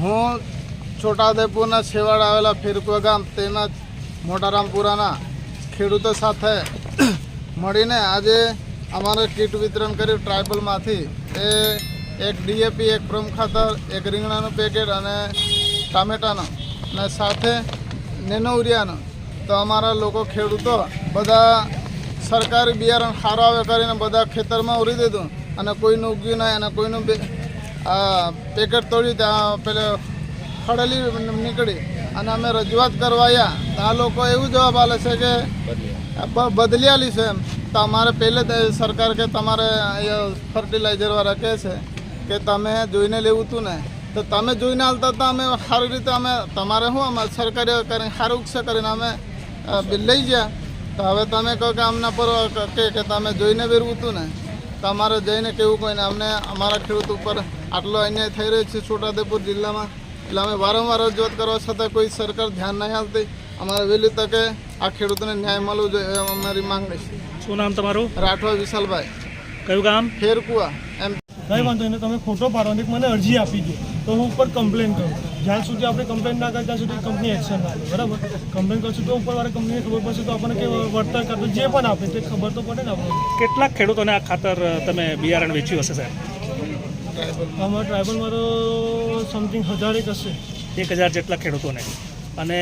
હું છોટાઉદેપુરના છેવાડે આવેલા ફિરકુવા ગામ તેમજ મોટારામપુરાના ખેડૂતો સાથે મળીને આજે અમારે કીટ વિતરણ કર્યું ટ્રાઇબલમાંથી. એ એક ડીએપી, એક પ્રમ ખાતર એક રીંગણાનું પેકેટ અને ટામેટાનું. અને સાથે નેનો યુરિયાનું તો અમારા લોકો ખેડૂતો બધા સરકારી બિયારણ સારો આવે કરીને બધા ખેતરમાં ઉરી દીધું. અને કોઈનું ઉગ્યું નહીં અને કોઈનું આ પેકેટ તોડી ત્યાં પેલે ખડેલી નીકળી અને અમે રજૂઆત કરવા આવ્યા તો આ લોકો એવું જવાબ આપે છે કે બદલી આલી છે એમ. તો અમારે પહેલે સરકાર કે તમારે ફર્ટિલાઇઝરવાળા કહે છે કે તમે જોઈને લેવું હતું ને તો તમે જોઈને આવતા તો અમે સારી રીતે અમે તમારે શું અમે સરકારી કરીને સારું છે કરીને અમે બિલ લઈ ગયા. તો હવે તમે કહો કે અમને પર કે તમે જોઈને વેરવું હતું ને તમારે જઈને કેવું કોઈને અમને અમારા ખેડૂત ઉપર આટલો અન્યાય થઈ રહ્યો છે છોટાઉદેપુર જિલ્લામાં. એટલે અમે વારંવાર રજૂઆત કરવા છતાં કોઈ સરકાર ધ્યાન નહીં આપતી. અમારે વહેલી તકે આ ખેડૂતોને ન્યાય મળવો જોઈએ અમારી માંગણી છે. શું નામ તમારું? રાઠવા વિશાલભાઈ. કયું ગામ? ફેરકુવા એમ. કંઈ વાંધો નહીં તમે ખોટો પાડો ને મને અરજી આપી દો. તો હું ઉપર કમ્પ્લેન કરું. જ્યાં સુધી આપણે કમ્પ્લેન ના કરીએ ત્યાં સુધી કંપની એક્શન ના લે. બરાબર? કમ્પ્લેન કરશું તો ઉપરવાળા કંપનીને ખબર પડશે તો આપણને કે વળતર કરતો જે પણ આપે તે ખબર તો પડે ને આપણે કેટલાક ખેડૂતોને આ ખાતર તમે બિયારણ વેચ્યું હશે સાહેબ? અમારા ટ્રાઇબલ મારો સમથિંગ હજારેક હશે. એક હજાર જેટલા ખેડૂતોને. અને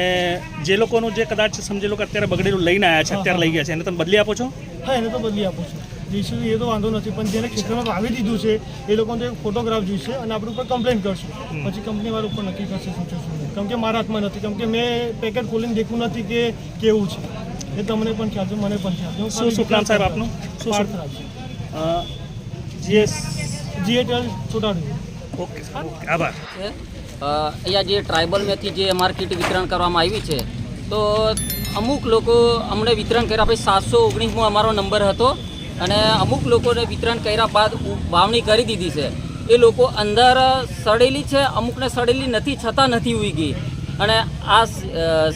જે લોકોનું જે કદાચ સમજી લો કે અત્યારે બગડેલું લઈને આવ્યા છે અત્યારે લઈ ગયા છે એને તમે બદલી આપો છો? હા એને તો બદલી આપો છો. જઈશું એ તો વાંધો નથી પણ જેને ખેતરમાં વાવી દીધું છે એ લોકોને એક ફોટોગ્રાફ જોઈશે અને આપણે ઉપર કમ્પ્લેન કરશું. પછી કંપની વાળા ઉપર નક્કી કરશે શું છે કેમ કે મારા હાથમાં નથી કેમ કે મેં પેકેટ ખોલીને દેખવું નથી કે કેવું છે. એ તમને પણ ખ્યાલ છે મને પણ ખ્યાલ છે. શું શું પ્લાન સાહેબ આપનું? શું શું પાર્થરાજ. જીએટએલ છોટાડું ઓકે આભાર. અહીંયા જે ટ્રાઇબલમાંથી જે અમારે કીટ વિતરણ કરવામાં આવી છે તો અમુક લોકો અમને વિતરણ કર્યા પછી સાતસો ઓગણીસમાં અમારો નંબર હતો અને અમુક લોકોને વિતરણ કર્યા બાદ વાવણી કરી દીધી છે. એ લોકો અંદર સડેલી છે અમુકને સડેલી નથી છતાં નથી ઉગી અને આ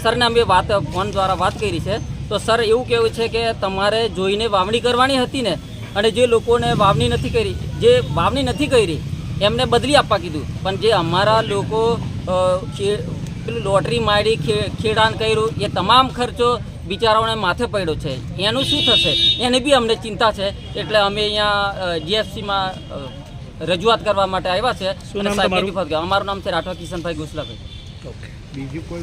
સરને અમે વાત ફોન દ્વારા વાત કરી છે. તો સર એવું કહેવું છે કે તમારે જોઈને વાવણી કરવાની હતી ને અને જે લોકોને વાવણી નથી કરી જે વાવણી નથી કરી એમને બદલી આપવા કીધું. પણ જે અમારા લોકો પેલું લોટરી મારી ખેડાણ કર્યું એ તમામ ખર્ચો બિચારાઓને માથે પડ્યો છે. એનું શું થશે? એની બી અમને ચિંતા છે. એટલે અમે અહીંયા જીએફસીમાં રજૂઆત કરવા માટે આવ્યા છે. અને નામ સાહેબને તમારું? બી ફરજ- અમારું નામ છે રાઠવા કિશનભાઈ ગુસલાભાઈ. બીજું કોઈ